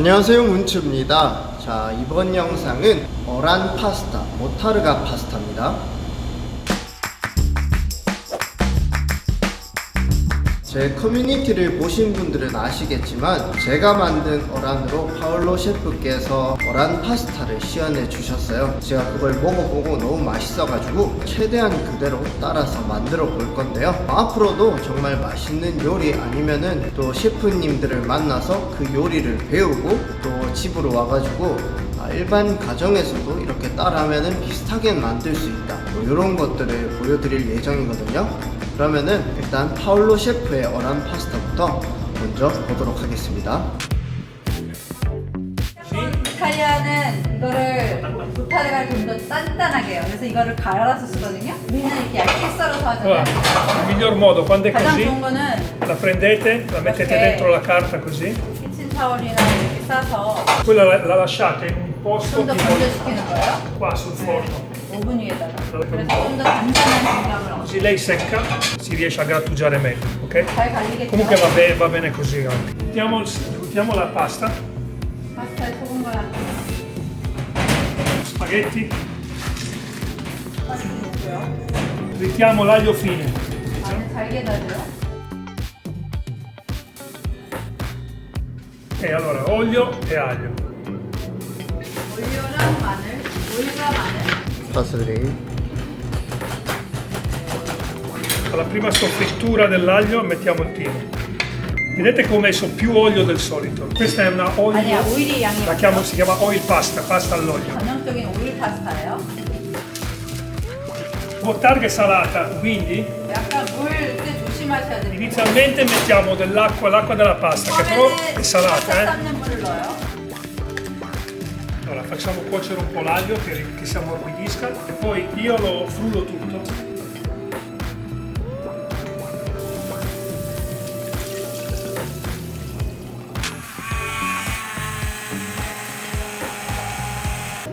안녕하세요 문츠입니다. 자 이번 영상은 어란 파스타 모타르가 파스타입니다 제 커뮤니티를 보신 분들은 아시겠지만 제가 만든 어란으로 파울로 셰프께서 어란 파스타를 시연해 주셨어요. 제가 그걸 먹어보고 너무 맛있어가지고 최대한 그대로 따라서 만들어 볼 건데요. 앞으로도 정말 맛있는 요리 아니면은 또 셰프님들을 만나서 그 요리를 배우고 또 집으로 와가지고 아, 일반 가정에서도 이렇게 따라하면은 비슷하게 만들 수 있다. 뭐 이런 것들을 보여드릴 예정이거든요 그러면은 일단 파울로 셰프의 어란 파스타부터 먼저 보도록 하겠습니다. 이탈리아는 이거를 모타레가 좀더 단단하게 해요. 그래서 이거를 갈아서 쓰거든요. 우리는 이렇게 얇게 썰어서 Allora, 하잖아요. il miglior modo quando è 가장 così, 좋은 거는 la prendete, la mettete Ok. dentro la carta così, 키친타올이나 이렇게 싸서 quella la, la lasciate in un posto 좀 더 tipo 건조시키는 거예요. qua sul forno. 오븐 위에다가. 그래서 좀 더 단단한 질감을 얻어. Così lei secca, si riesce a grattugiare meglio, ok? 잘 갈리겠죠. Comunque va, be- va bene così. anche. Mettiamo, mettiamo la pasta, 파스타에 소금 거랑 spaghetti, 빠지 넣고요. mettiamo l'aglio fine, 마늘 잘게 다져요. e allora olio e aglio. 올리오랑 마늘, 올리브랑 마늘. 파슬리, Alla prima soffrittura dell'aglio mettiamo il timo. Vedete che ho messo più olio del solito. Questa è una olio, 아니야, 오일이 양이 la chiamo, si chiama oil pasta, pasta all'olio. 전형적인 오일 파스타예요. Bottarga è salata, quindi 약간 물때 조심하셔야 됩니다. inizialmente mettiamo dell'acqua, l'acqua della pasta, che però è 파스타 salata. Eh? Facciamo cuocere un po' l'aglio che, che si ammorbidisca e poi io lo frullo tutto.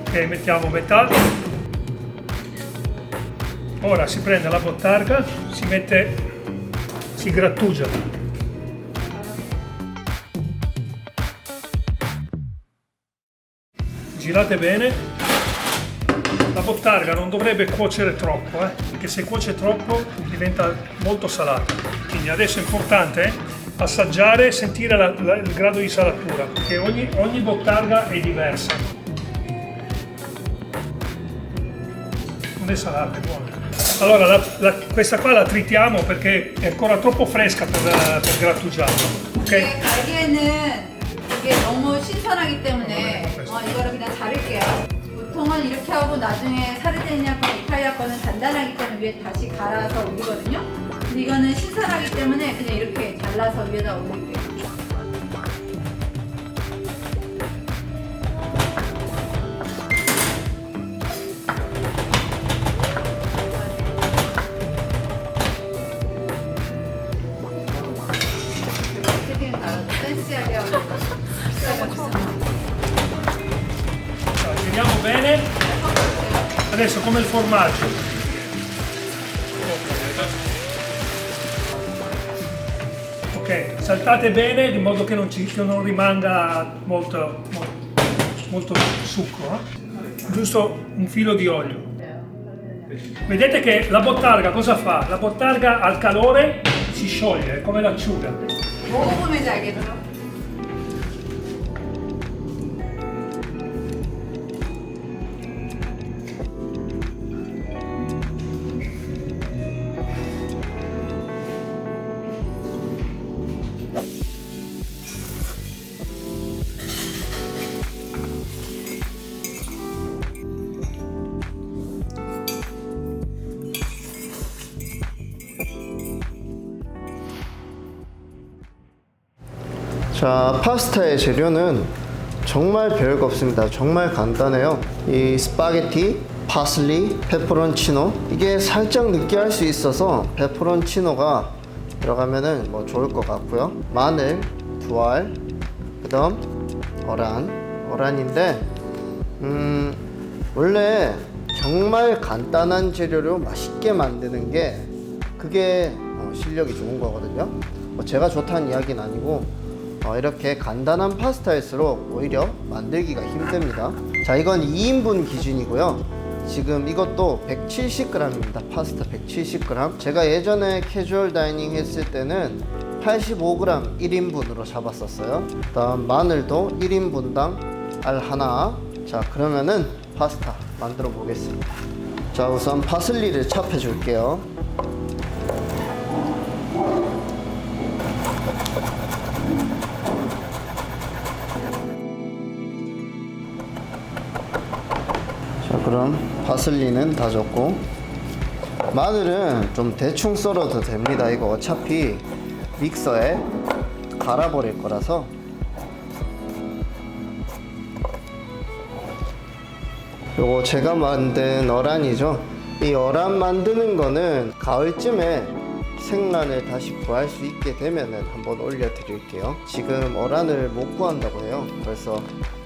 Ok, mettiamo metà. Ora si prende la bottarga, si mette, si grattugia. Girate bene. La bottarga non dovrebbe cuocere troppo, eh, perché se cuoce troppo diventa molto salata. Quindi adesso è importante eh, assaggiare e sentire la- la- il grado di salatura, perché ogni, ogni bottarga è diversa. Non è salata, è buona. Allora, la- la- questa qua la tritiamo perché è ancora troppo fresca per, per grattugiarla. Ok? 이게 갈비에는 이게 너무 신선하기 때문에 어, 이거를 그냥 자를게요. 보통은 이렇게 하고 나중에 사르데니아 거, 이탈리아 거는 단단하기 때문에 위에 다시 갈아서 올리거든요. 근데 이거는 신선하기 때문에 그냥 이렇게 잘라서 위에다 올릴게요. Adesso come il formaggio. Ok, saltate bene di modo che non, ci, che non rimanga molto, molto, molto succo. Eh? Giusto un filo di olio. Vedete che la bottarga cosa fa? La bottarga al calore si scioglie, come l'acciuga. Oh, come dai che però? 자 파스타의 재료는 정말 별거 없습니다. 정말 간단해요. 이 스파게티, 파슬리, 페퍼론치노 이게 살짝 느끼할 수 있어서 페퍼론치노가 들어가면은 뭐 좋을 것 같고요. 마늘 두 알, 그다음 어란, 어란인데 음 원래 정말 간단한 재료로 맛있게 만드는 게 그게 어, 실력이 좋은 거거든요. 뭐 제가 좋다는 이야기는 아니고 어, 이렇게 간단한 파스타일수록 오히려 만들기가 힘듭니다. 자, 이건 2인분 기준이고요. 지금 이것도 170g입니다. 파스타 170g. 제가 예전에 캐주얼 다이닝 했을 때는 85g 1인분으로 잡았었어요. 그 다음 마늘도 1인분당 알 하나. 자, 그러면은 파스타 만들어 보겠습니다. 자, 우선 파슬리를 찹해 줄게요. 그럼 파슬리는 다 줬고 마늘은 좀 대충 썰어도 됩니다. 이거 어차피 믹서에 갈아버릴 거라서. 요거 제가 만든 어란이죠. 이 어란 만드는 거는 가을쯤에 생란을 다시 구할 수 있게 되면은 한번 올려 드릴게요. 지금 어란을 못 구한다고 해요. 벌써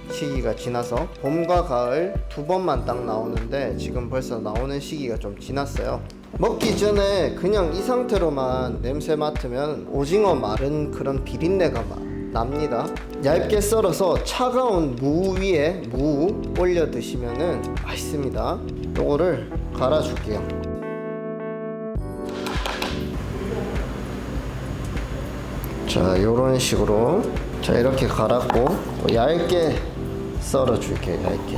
시기가 지나서 봄과 가을 두 번만 딱 나오는데 지금 벌써 나오는 시기가 좀 지났어요. 먹기 전에 그냥 이 상태로만 냄새 맡으면 오징어 마른 그런 비린내가 막 납니다. 얇게 썰어서 차가운 무 위에 무 올려 드시면은 맛있습니다. 요거를 갈아 줄게요. 자, 요런 식으로 자 이렇게 갈았고 얇게 썰어 줄게요. 얇게.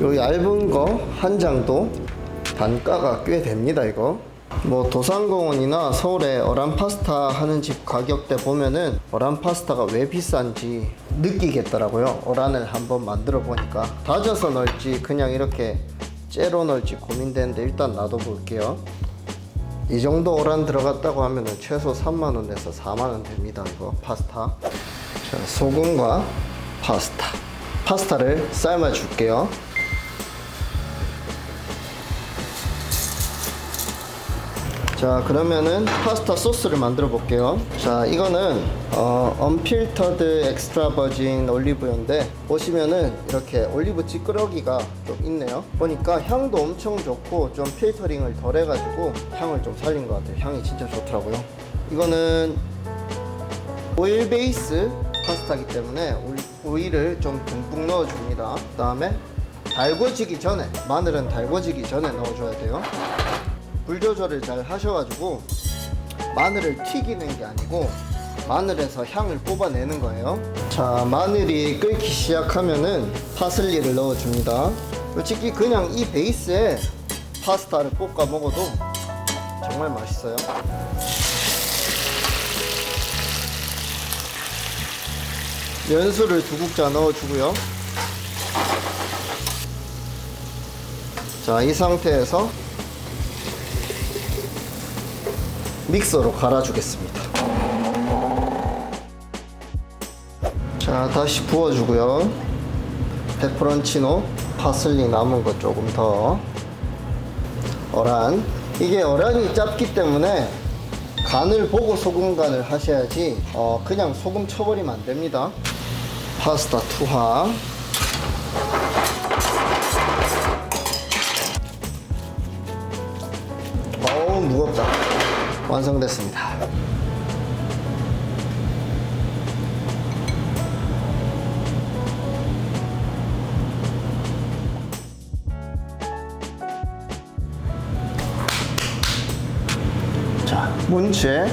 요 얇은 거 한 장도 단가가 꽤 됩니다. 이거. 뭐 도산공원이나 서울에 어란 파스타 하는 집 가격대 보면은 어란 파스타가 왜 비싼지 느끼겠더라고요. 어란을 한번 만들어 보니까 다져서 넣을지 그냥 이렇게 째로 넣을지 고민되는데 일단 놔둬 볼게요. 이 정도 오란 들어갔다고 하면 은 최소 3만 원에서 4만 원 됩니다. 이거 파스타. 자, 소금과 파스타. 파스타를 삶아 줄게요. 자, 그러면은 파스타 소스를 만들어 볼게요. 자, 이거는 어, 언필터드 엑스트라 버진 올리브유인데 보시면은 이렇게 올리브 찌끄러기가 좀 있네요. 보니까 향도 엄청 좋고 좀 필터링을 덜 해가지고 향을 좀 살린 것 같아요. 향이 진짜 좋더라고요. 이거는 오일 베이스 파스타기 때문에 오일- 오일을 좀 듬뿍 넣어줍니다. 그 다음에 달궈지기 전에 마늘은 달궈지기 전에 넣어줘야 돼요. 불 조절을 잘 하셔가지고 마늘을 튀기는 게 아니고 마늘에서 향을 뽑아내는 거예요. 자, 마늘이 끓기 시작하면은 파슬리를 넣어줍니다. 솔직히 그냥 이 베이스에 파스타를 볶아 먹어도 정말 맛있어요. 연수를 두 국자 넣어주고요. 자, 이 상태에서 믹서로 갈아주겠습니다. 자, 다시 부어주고요. 페퍼론치노, 파슬리 남은 거 조금 더. 어란. 이게 어란이 짧기 때문에 간을 보고 소금 간을 하셔야지 어, 그냥 소금 쳐버리면 안 됩니다. 파스타 투하. 어우 무겁다. 완성됐습니다. 자, 문체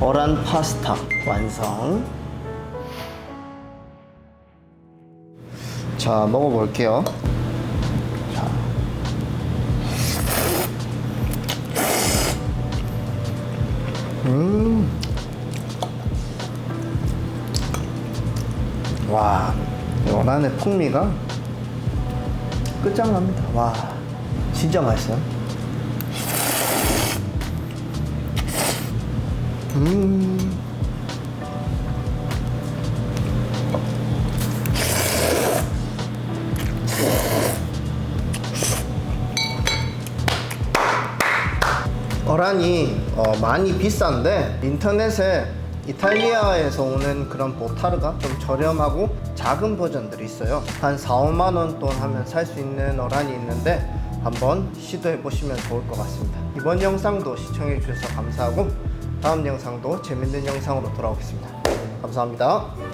어란 파스타 완성. 자, 먹어볼게요. 와, 이 어란의 풍미가 끝장납니다. 와, 진짜 맛있어요. 음. 어란이 어, 많이 비싼데 인터넷에 이탈리아에서 오는 그런 보타르가 좀 저렴하고 작은 버전들이 있어요. 한 4, 5만 원 돈 하면 살 수 있는 어란이 있는데 한번 시도해 보시면 좋을 것 같습니다. 이번 영상도 시청해 주셔서 감사하고 다음 영상도 재밌는 영상으로 돌아오겠습니다. 감사합니다.